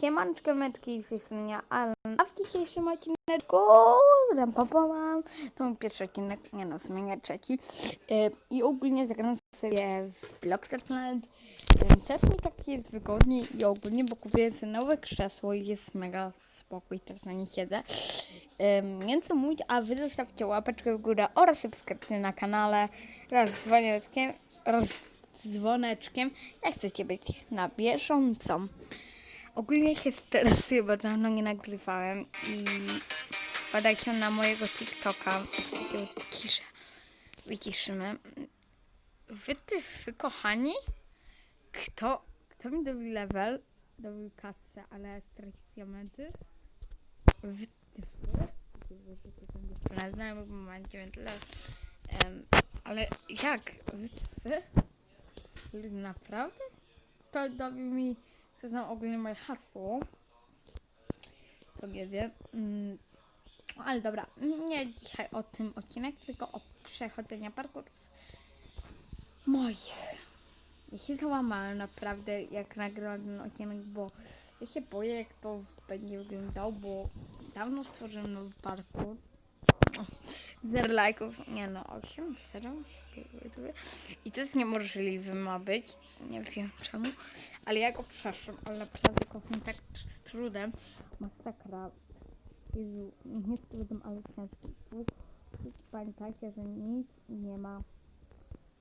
Siemanczko metki z tej strony Alan. A w dzisiejszym odcineczku ram pam. To mój pierwszy odcinek, nie no, zmienię trzeci. Yy, I ogólnie zagram sobie w Blockstart Planet. Yy, teraz mi tak jest wygodnie i ogólnie, bo kupiłem sobie nowe krzesło i jest mega spokój, teraz na nie siedzę. Yy, więc co mówić, a wy zostawcie łapeczkę w górę oraz subskrypcję na kanale raz z dzwoneczkiem, raz z dzwoneczkiem, jak chcecie być na bieżąco. Ogólnie się stresuję, bo dawno nie nagrywałem i wpadajcie na mojego TikToka. Takiego Ciszę. Wyciszymy. Wy, ty, wy, kochani? Kto, kto mi dobił level? Dobił kasę, ale stracił diamenty? Wy, ty, wy? Na znajomych mam 9 level. Em, ale jak? Wy, ty, wy? Naprawdę? To dobił mi to znam ogólnie moje hasło. To nie wiem. Mm, ale dobra, nie dzisiaj o tym odcinek, tylko o przechodzeniu parkurów moich. Ja się załamałem naprawdę, jak nagrałem ten odcinek, bo ja się boję, jak to będzie wyglądało, bo dawno stworzyłem nowy parkour. Zero lajków, nie no, 8, 0. I to jest niemożliwe ma być, nie wiem czemu, ale ja go przeszłem, ale naprawdę kocham tak z trudem, masakra. Jezu, nie z trudem, ale ciężki. Pamiętajcie, że nic nie ma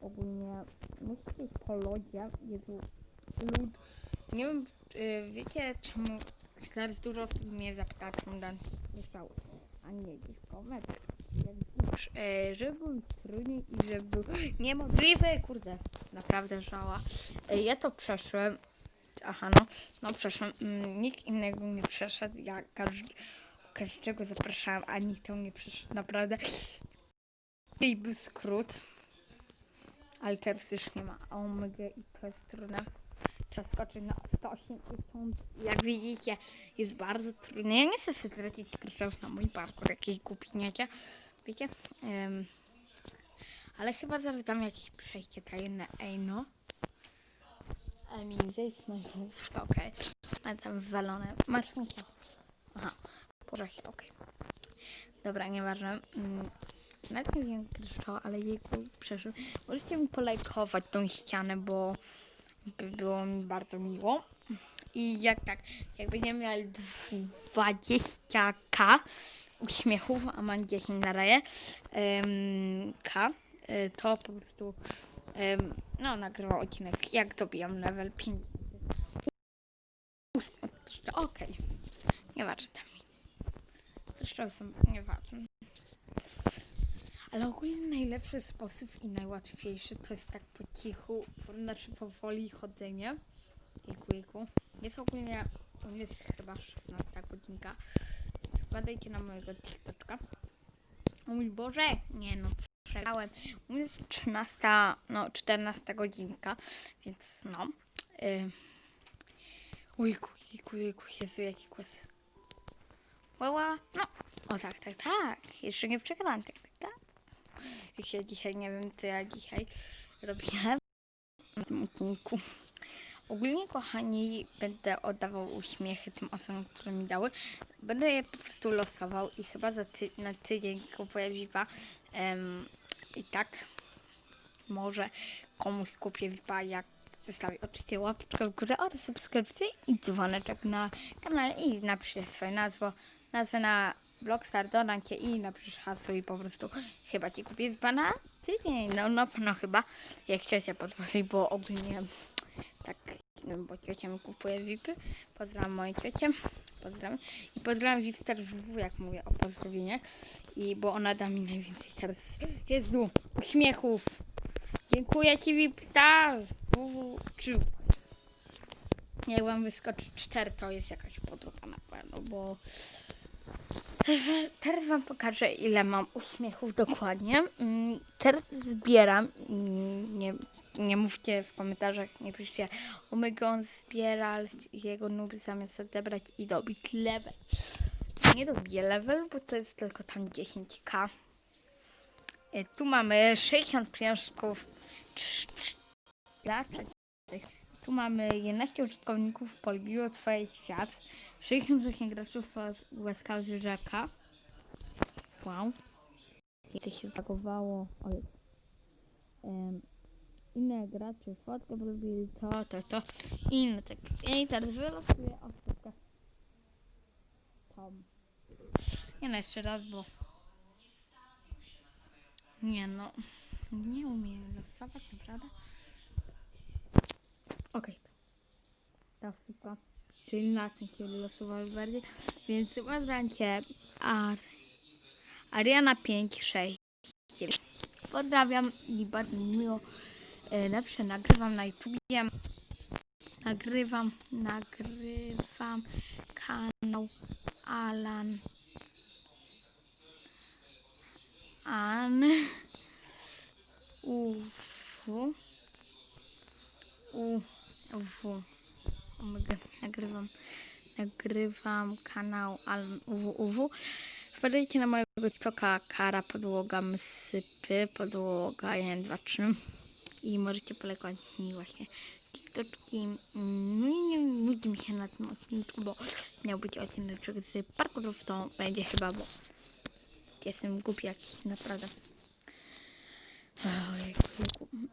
ogólnie, musicie iść po lodzie, Jezu, lód. Nie wiem, y, wiecie czemu teraz dużo osób mnie zapyta, czemu Dan słyszał, a nie gdzieś po metrach. Jak już, e, żeby był trudniej i żeby był niemożliwy, kurde, naprawdę żała. E, ja to przeszłem, aha no, no przeszłem, mm, nikt innego nie przeszedł, ja każd każdego zapraszałem, a nikt tam nie przeszedł, naprawdę. I był skrót, ale teraz już nie ma omega i to jest trudne. Trzeba skoczyć na 180. Jak widzicie, jest bardzo trudne. Ja nie chcę sobie tracić kryształów na mój parkour, jakiej kupiniecie. Wiecie? Em, ale chyba zaraz dam jakieś przejście tajemne. Ej no. Emil, zejdź z mojego łóżka, okej. Mam tam wywalone. Masz mi to. Aha, pożach, okej. Dobra, nieważne. Mm, Nawet nie wiem kryształ, ale jej przeszedł. Możecie mi polajkować tą ścianę, bo było mi bardzo miło. I jak tak, jak będziemy mieli 20k uśmiechów, a mam 10 na raję, em, k, y, to po prostu em, no nagrywał odcinek, jak dobijam level 5. Okej, nieważne tam. Zresztą są nieważne. Ale ogólnie najlepszy sposób i najłatwiejszy to jest tak po cichu, po- znaczy powoli chodzenie. Jejku, jejku. Jest ogólnie, mnie jest chyba 16 godzinka. Wpadajcie na mojego TikToka. O mój Boże, nie no, przegrałem. U mnie jest 13, no 14 godzinka, więc no. Yy. Ujku, jejku, jejku, Jezu, jaki głos. Łała, no. O tak, tak, tak. Jeszcze nie przegrałam, tak, tak. Jak się dzisiaj, nie wiem, co ja dzisiaj robiłem na tym odcinku. Ogólnie, kochani, będę oddawał uśmiechy tym osobom, które mi dały. Będę je po prostu losował i chyba za ty na tydzień kupuję VIPa. Em, I tak może komuś kupię VIPa, jak zostawię oczywiście łapeczkę w górę oraz subskrypcję i dzwoneczek na kanale i napiszę swoje nazwo, nazwę na Blockstar, dodam cię i napisz hasło i po prostu chyba ci kupię VIPa na tydzień. No, no, no chyba, jak ciocia pozwoli, bo ogólnie tak, no, bo ciocia mi kupuje VIPy. Pozdrawiam moją ciocię. Pozdrawiam. I pozdrawiam VIP Stars WW, jak mówię o pozdrowieniach. I bo ona da mi najwięcej teraz. Jezu, uśmiechów. Dziękuję ci VIP Stars WW. Czu. Jak wam wyskoczy 4, to jest jakaś podróba na pewno, bo Teraz wam pokażę, ile mam uśmiechów dokładnie. Mm, Teraz zbieram. mm, Nie, nie mówcie w komentarzach, nie piszcie omega on zbiera jego nuby zamiast odebrać i dobić level. Nie robię level, bo to jest tylko tam 10k. E, Tu mamy 60 pieniążków. Tu mamy 11 użytkowników polubiło Twoje świat, 68 graczów łaskaw zwierzaka. Wow. Coś się zagowało. Oj. Em, inne gracze fotkę polubili to, to, to. Inne tak. I teraz wylosuję osobkę. Tom. Nie no, jeszcze raz, bo... Nie no. Nie umiem losować, naprawdę. Okej. Ta osoba. Czyli na tym, kiedy losowałem bardziej. Więc pozdrawiam. Ar... Ariana 5, 6, 9. Pozdrawiam i bardzo mi miło. E, Lepsze nagrywam na YouTubie. Nagrywam, nagrywam kanał Alan An UW Omega. Nagrywam nagrywam kanał Alan UW UW Wpadajcie na mojego TikToka Kara Podłoga Sypy Podłoga 1, 2, 3 i możecie polegać mi właśnie TikToczki. No i nie nudzi mi się na tym odcinku, bo miał być odcinek z parkurów, to będzie chyba, bo jestem głupi jakiś, naprawdę. Ojejku.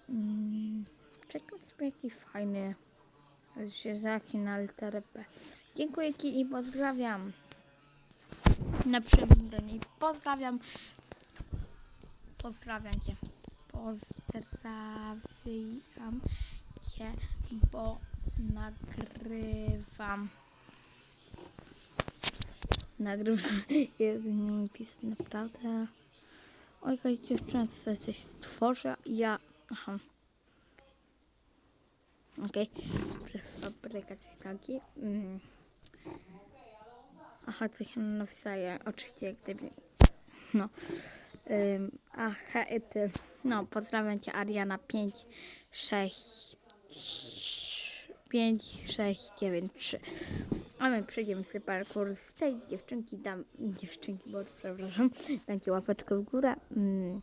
Mm, Czekam sobie jaki fajny zwierzaki na literę P. Dziękuję i pozdrawiam. Napiszę do niej. Pozdrawiam. Pozdrawiam Cię. Pozdrawiam Cię, bo nagrywam. Nagrywam. Jeden pisać naprawdę. Oj, jakaś dziewczyna co coś stworzy. Ja. Aha. Okej. Okay. Coś taki. Mm. Aha, coś nam nawzaje. Oczywiście jak gdyby. No. Ym, aha, i ty. No, pozdrawiam cię Ariana 5, 6, 5, 6, 9, 3. A my przejdziemy sobie parkour z tej dziewczynki, dam, dziewczynki, bo przepraszam, dam ci łapeczkę w górę. Mm.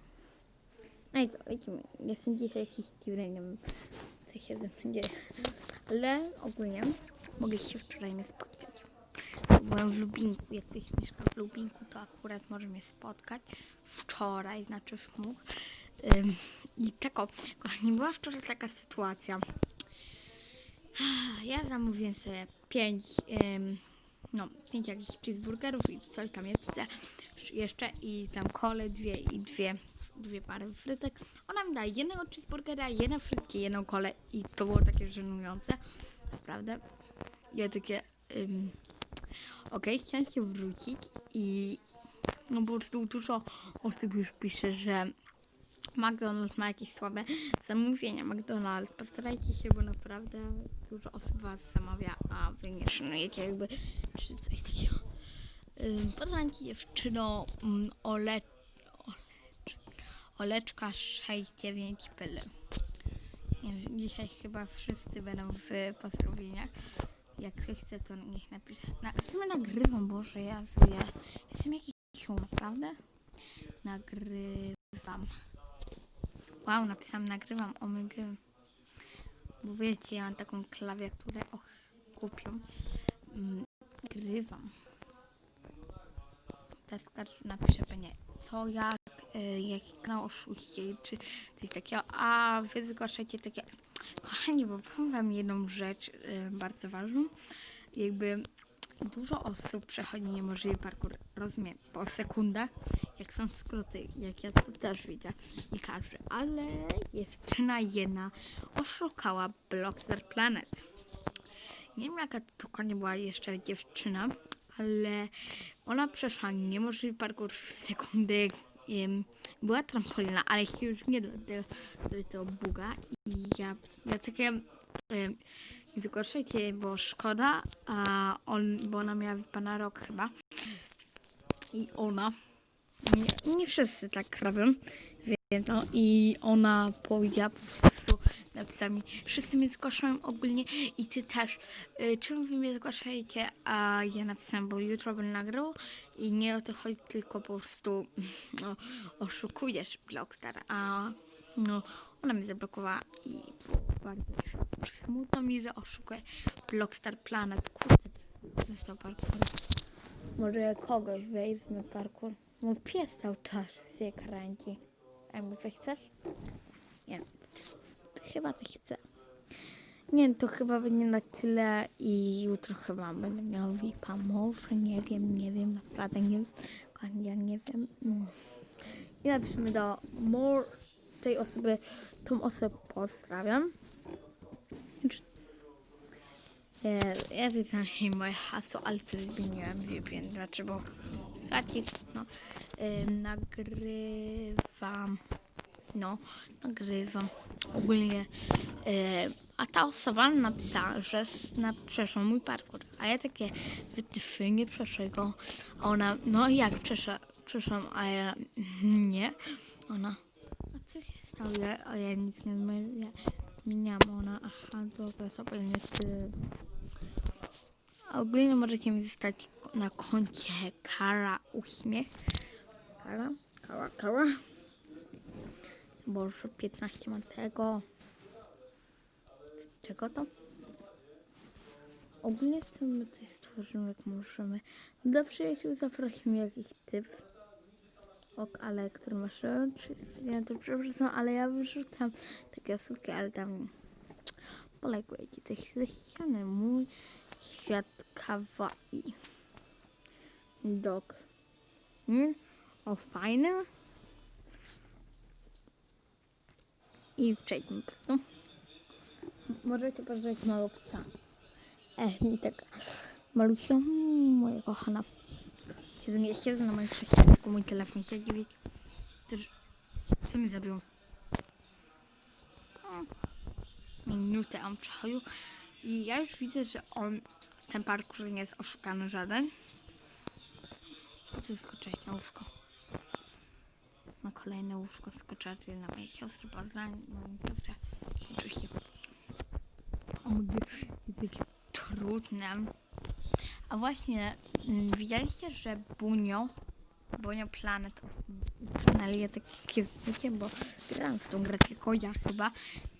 No i co, lecimy. Jestem dzisiaj jakiś dziwny, nie wiem, ze mną dzieje. Ale ogólnie mogę się wczoraj nie spotkać. Byłem w Lubinku, jak ktoś mieszka w Lubinku, to akurat może mnie spotkać. Wczoraj, znaczy w mógł. Ym, I tako, kochani, była wczoraj taka sytuacja. Ja zamówiłem sobie pięć, ym, no, pięć jakichś cheeseburgerów i coś tam jest jeszcze i tam kole dwie i dwie, dwie pary frytek. Ona mi dała jednego cheeseburgera, jedne frytki, jedną kolę i to było takie żenujące. Naprawdę. Ja takie... Okej, chciałam się wrócić i no po prostu dużo osób już pisze, że McDonald's ma jakieś słabe zamówienia. McDonald's, postarajcie się, bo naprawdę dużo osób was zamawia, a wy nie szanujecie jakby, czy coś takiego. Poznajcie dziewczyno um, oleczka69.pl Dzisiaj chyba wszyscy będą w pozdrowieniach. Jak ktoś chce, to niech napisze. Na, sumie nagrywam, Boże, ja zły, jestem jakiś chum, prawda? Nagrywam. Wow, napisałam nagrywam, o my gry. Bo wiecie, ja mam taką klawiaturę, och, kupią. Mm, nagrywam. Teraz napiszę pewnie, co ja jaki kanał oszuści, czy coś takiego, a wy zgłaszacie takie Kochani, bo powiem wam jedną rzecz y, bardzo ważną. Jakby dużo osób przechodzi niemożliwy parkour, rozumiem, po sekundach, jak są skróty, jak ja to też widzę i każdy, ale dziewczyna jedna oszukała Blockstar Planet. Nie wiem jaka to dokładnie była jeszcze dziewczyna, ale ona przeszła niemożliwy parkour w sekundy. Była trampolina, ale już nie do, do, do tego buga i ja, ja takie nie zgłaszajcie, bo szkoda, a on, bo ona miała pana rok chyba i ona nie, nie wszyscy tak robią, więc no i ona powiedziała po prostu napisała mi, wszyscy mnie zgłaszają ogólnie i ty też. Y, czemu wy mnie zgłaszajcie? A ja napisałam, bo jutro będę nagrał i nie o to chodzi, tylko po prostu no, oszukujesz Blockstar. A no, Ona mnie zablokowała i bardzo smutno mi, że oszukuje Blockstar Planet. Kurde, został parkour. Może kogoś weźmie parkour. Mój pies cały czas się kręci. A mu coś chcesz? Nie, chyba coś chcę. Nie, to chyba będzie na tyle i jutro chyba będę miał VIPa. Może, nie wiem, nie wiem, naprawdę nie wiem. Ja nie wiem. Mm. I napiszmy do more tej osoby, tą osobę pozdrawiam. Ja, ja widzę moje hasło, ale to zmieniłem, wiem dlaczego. Bo Hacik, no, y, nagrywam, no, nagrywam ogólnie. Y, a ta osoba napisała, że na, przeszła mój parkour. A ja takie wytyfy, nie przeszła go. A ona, no jak przeszła, przeszłam, a ja nie. Ona, a co się stało? Ja, a ja nic nie. Ja zmieniam. Ona, aha, dobra, sobie nie ty. Ogólnie możecie mi zostać na koncie Kara Uśmiech. Kara? Kara, Kara? Boże, 15 mam tego. Czego to? Ogólnie z tym my coś stworzymy, jak możemy. Do przyjaciół zaprosimy jakiś typ. Ok, ale który masz ja to przepraszam, ale ja wyrzucam takie osóbki, ale tam polajkuję ci coś ze ściany. Mój świat kawaii. Dog. Mm? O, fajny. I przejdźmy po prostu. M- Możecie pozdrowić małego psa. E, mi tak malusia, moja kochana. Siedzę, ja siedzę na moim krześle, mój telefon siedzi, wiecie. Też, co mi zabiło? Minutę on przechodził i ja już widzę, że on, ten parkour nie jest oszukany żaden. Chcę skoczyć na łóżko. Na kolejne łóżko skoczyć na mojej siostry, pozdrawiam moją siostrę. Oczywiście. Jest trudne. A właśnie, mm, widzieliście, że Bunio, Bunio Planet ja takie zdjęcie, bo grałem w tą grę tylko ja chyba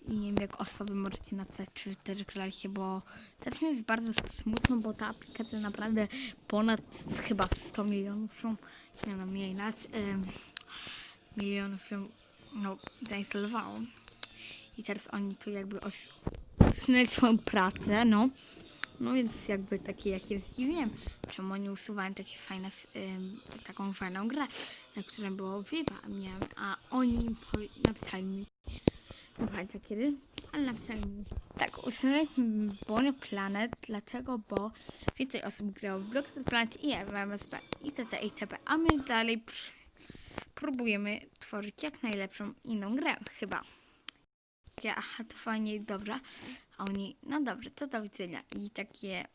i nie wiem jak osoby możecie napisać, czy też graliście, bo teraz mi jest bardzo smutno, bo ta aplikacja naprawdę ponad chyba 100 milionów są, nie no mniej nad, ym, milionów się no, zainstalowało i teraz oni tu jakby usunęli swoją pracę, no. No więc jakby takie ja się zdziwiłem, czemu oni usuwają takie fajne, ym, taką fajną grę, na której było Viva, miałem, a oni napisali mi, nie pamiętam kiedy, ale napisali mi, tak, usunęli Bonnie Planet, dlatego, bo więcej osób grało w Blockstar Planet i MMSP, itd., itp., a my dalej próbujemy tworzyć jak najlepszą inną grę, chyba. Takie, aha, to fajnie, dobra. A oni, no dobrze, to do widzenia. I takie,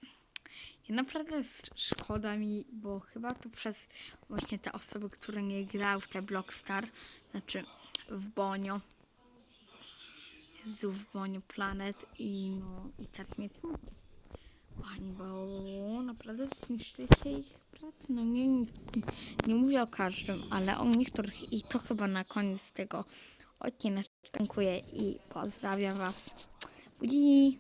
i naprawdę szkoda mi, bo chyba to przez właśnie te osoby, które nie grały w te Blockstar, znaczy w Bonio. Jezu, w Bonio Planet i no, i teraz mnie smutno. Bo naprawdę zniszczycie ich pracę. No nie, nie, nie mówię o każdym, ale o niektórych i to chyba na koniec tego odcinka. Dziękuję i pozdrawiam Was. Budzi!